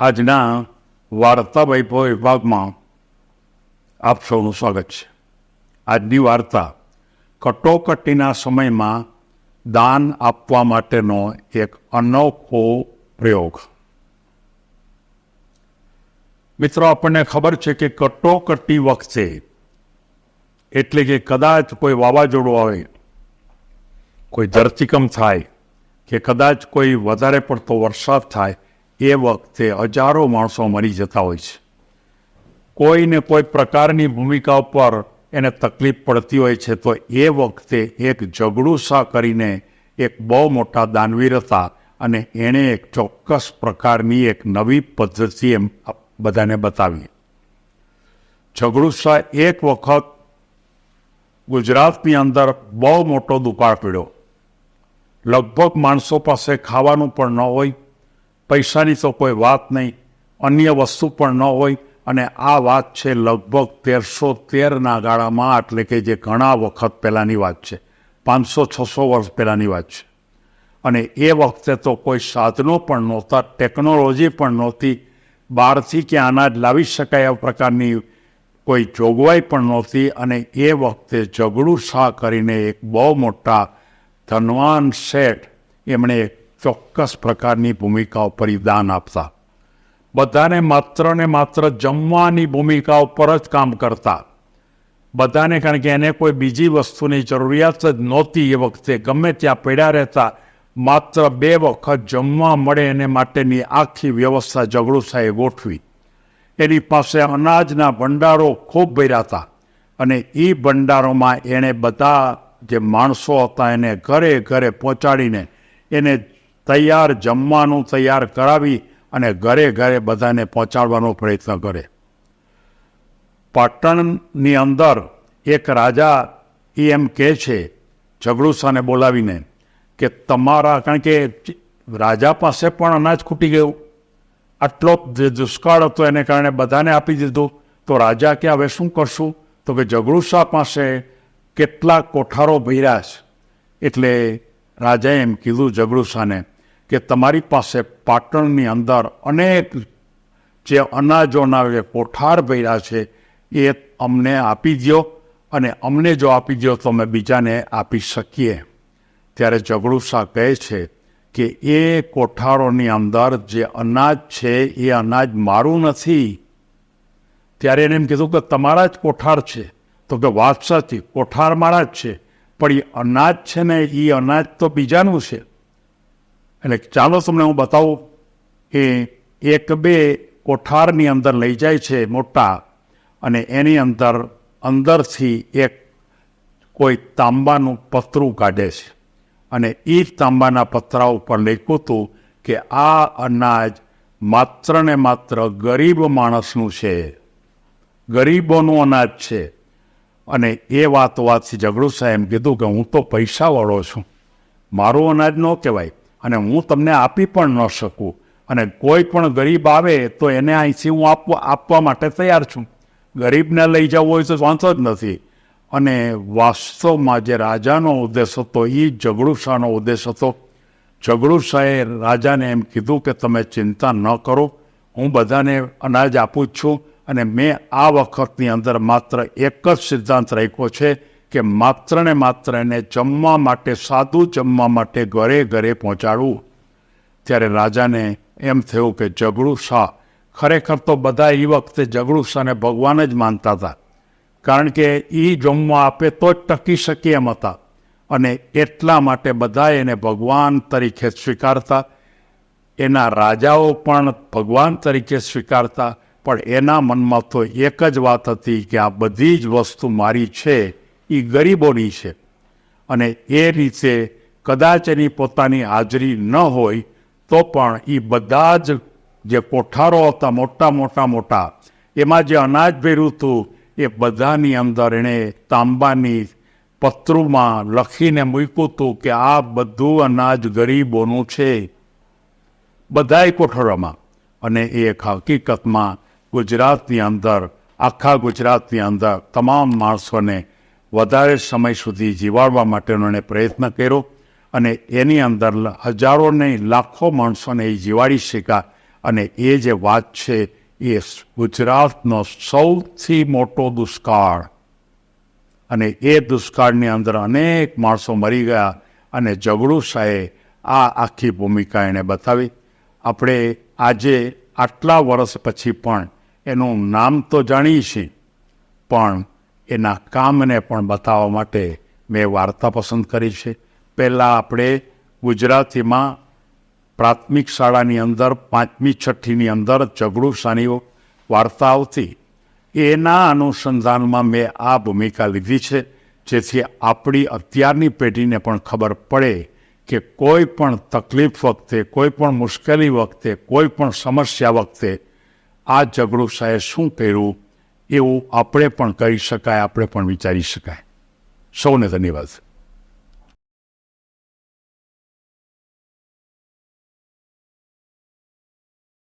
આજના વાર્તા વૈભવ વિભાગમાં આપ સૌનું સ્વાગત છે. આજની વાર્તા કટોકટીના સમયમાં દાન આપવા માટેનો એક અનોખો પ્રયોગ. મિત્રો, આપણને ખબર છે કે કટોકટી વખતે એટલે કે કદાચ કોઈ વાવાઝોડું આવે, કોઈ ધરતીકંપ થાય, કે કદાચ કોઈ વધારે પડતો વરસાદ થાય એ વખતે હજારો માણસો મરી જતા હોય છે. કોઈને કોઈ પ્રકારની ભૂમિકા ઉપર એને તકલીફ પડતી હોય છે, તો એ વખતે એક જગડુસા કરીને એક બહુ મોટા દાનવીર હતા અને એણે એક ચોક્કસ પ્રકારની એક નવી પદ્ધતિ એમ બધાને બતાવી. ઝઘડુસા એક વખત ગુજરાતની અંદર બહુ મોટો દુકાળ પીડ્યો. લગભગ માણસો પાસે ખાવાનું પણ ન હોય પૈસાની તો કોઈ વાત નહીં. અન્ય વસ્તુ પણ ન હોય અને આ વાત છે લગભગ તેરસો તેરના ગાળામાં, એટલે કે જે ઘણા વખત પહેલાંની વાત છે. પાંચસો છસો વર્ષ પહેલાંની વાત છે. અને એ વખતે તો કોઈ સાધનો પણ નહોતા, ટેકનોલોજી પણ નહોતી. બહારથી કે અનાજ લાવી શકાય એવા પ્રકારની કોઈ જોગવાઈ પણ નહોતી અને એ વખતે ઝઘડું શાહ કરીને એક બહુ મોટા ધનવાન શેઠ, એમણે એક ચોક્કસ પ્રકારની ભૂમિકા ઉપર દાન આપતા. બધાને માત્ર ને માત્ર જમવાની ભૂમિકા ઉપર જ કામ કરતા. બધાને કારણ કે એને કોઈ બીજી વસ્તુની જરૂરિયાત જ નહોતી એ વખતે. ગમે ત્યાં પડ્યા રહેતા, માત્ર બે વખત જમવા મળે એને માટેની આખી વ્યવસ્થા જગડુસાએ ગોઠવી. એની પાસે અનાજના ભંડારો ખૂબ ભર્યા હતા. અને એ ભંડારોમાં એણે બધા જે માણસો હતા એને ઘરે ઘરે પહોંચાડીને એને તૈયાર જમવાનું તૈયાર કરાવી અને ઘરે ઘરે બધાને પહોંચાડવાનો પ્રયત્ન કરે. પાટણની અંદર એક રાજા એ એમ કહે છે ઝઘડુસાને બોલાવીને કે તમારા, કારણ કે રાજા પાસે પણ અનાજ ખૂટી ગયું. આટલો દુષ્કાળ હતો એને કારણે બધાને આપી દીધું. તો રાજા કે, હવે શું કરશું તો કે ઝઘડુસા પાસે? કેટલા કોઠારો ભર્યા છે. એટલે રાજાએ એમ કીધું ઝઘડુસાને કે તમારી પાસે પાટણની અંદર અનેક જે અનાજોના જે કોઠાર ભર્યા છે, એ અમને આપી દો અને અમને જો આપી દો તો અમે બીજાને આપી શકીએ. ત્યારે ઝઘડુસા કહે છે કે એ કોઠારોની અંદર જે અનાજ છે, એ અનાજ મારું નથી. ત્યારે એને એમ કીધું કે તમારા જ કોઠાર છે. તો કે વાત સાચી, કોઠાર મારા જ છે. પણ એ અનાજ છે ને, એ અનાજ તો બીજાનું છે. એટલે ચાલો તમને હું બતાવું કે એક બે કોઠારની અંદર લઈ જાય છે મોટા અને એની અંદર અંદરથી એક કોઈ તાંબાનું પતરું કાઢે છે. અને એ તાંબાના પતરા ઉપર લખ્યું હતું કે આ અનાજ માત્ર ને માત્ર ગરીબ માણસનું છે. ગરીબોનું અનાજ છે. અને એ વાત વાતથી ઝઘડું સાહેબ કીધું કે હું તો પૈસાવાળો છું. મારું અનાજ ન કહેવાય. અને હું તમને આપી પણ ન શકું. અને કોઈ પણ ગરીબ આવે તો એને અહીંથી હું આપવા આપવા માટે તૈયાર છું. ગરીબને લઈ જવું હોય તો વાંધો જ નથી. અને વાસ્તવમાં જે રાજાનો ઉદ્દેશ હતો એ ઝઘડુશાનો ઉદ્દેશ હતો. ઝઘડુશાએ રાજાને એમ કીધું કે તમે ચિંતા ન કરો. હું બધાને અનાજ આપું જ છું. અને મેં આ વખતની અંદર માત્ર એક જ સિદ્ધાંત રાખ્યો છે. કે માત્ર ને માત્ર એને જમવા માટે સાદું જમવા માટે ઘરે ઘરે પહોંચાડવું. ત્યારે રાજાને એમ થયું કે ઝઘડું શાહ, ખરેખર તો બધા એ વખતે ઝઘડું શાહને ભગવાન જ માનતા હતા. કારણ કે એ જમવા આપે તો જ ટકી શકે એમ હતા. અને એટલા માટે બધા એને ભગવાન તરીકે સ્વીકારતા. એના રાજાઓ પણ ભગવાન તરીકે સ્વીકારતા. પણ એના મનમાં તો એક જ વાત હતી કે આ બધી જ વસ્તુ મારી છે. એ ગરીબોની છે. અને એ રીતે કદાચ એની પોતાની હાજરી ન હોય, તો પણ એ બધા જ જે કોઠારો હતા, મોટા મોટા મોટા, એમાં જે અનાજ ભેરું હતું, એ બધાની અંદર એણે તાંબાની પત્રુમાં લખીને મૂક્યું હતું કે આ બધું અનાજ ગરીબોનું છે. બધાય કોઠારોમાં. અને એ એક હકીકતમાં ગુજરાતની અંદર, આખા ગુજરાતની અંદર તમામ માણસોને વધારે સમય સુધી જીવાડવા માટેનો એણે પ્રયત્ન કર્યો અને એની અંદર હજારો નહીં લાખો માણસોને એ જીવાડી શક્યા અને એ જે વાત છે એ ગુજરાતનો સૌથી મોટો દુષ્કાળ. અને એ દુષ્કાળની અંદર અનેક માણસો મરી ગયા અને જગડુ શાહે આ આખી ભૂમિકા એણે બતાવી. આપણે આજે આટલા વર્ષ પછી પણ એનું નામ તો જાણીએ છીએ, પણ એના કામને પણ બતાવવા માટે મેં વાર્તા પસંદ કરી છે. પહેલાં આપણે ગુજરાતીમાં પ્રાથમિક શાળાની અંદર, પાંચમી છઠ્ઠીની અંદર ઝઘડુ સાનીઓ વાર્તા આવતી. એના અનુસંધાનમાં મેં આ ભૂમિકા લીધી છે, જેથી આપણી અત્યારની પેઢીને પણ ખબર પડે કે કોઈ પણ તકલીફ વખતે, કોઈ પણ મુશ્કેલી વખતે, કોઈ પણ સમસ્યા વખતે આ ઝઘડુ સાહેબ શું કર્યું? એવું આપણે પણ કરી શકાય આપણે પણ વિચારી શકાય. સૌને ધન્યવાદ.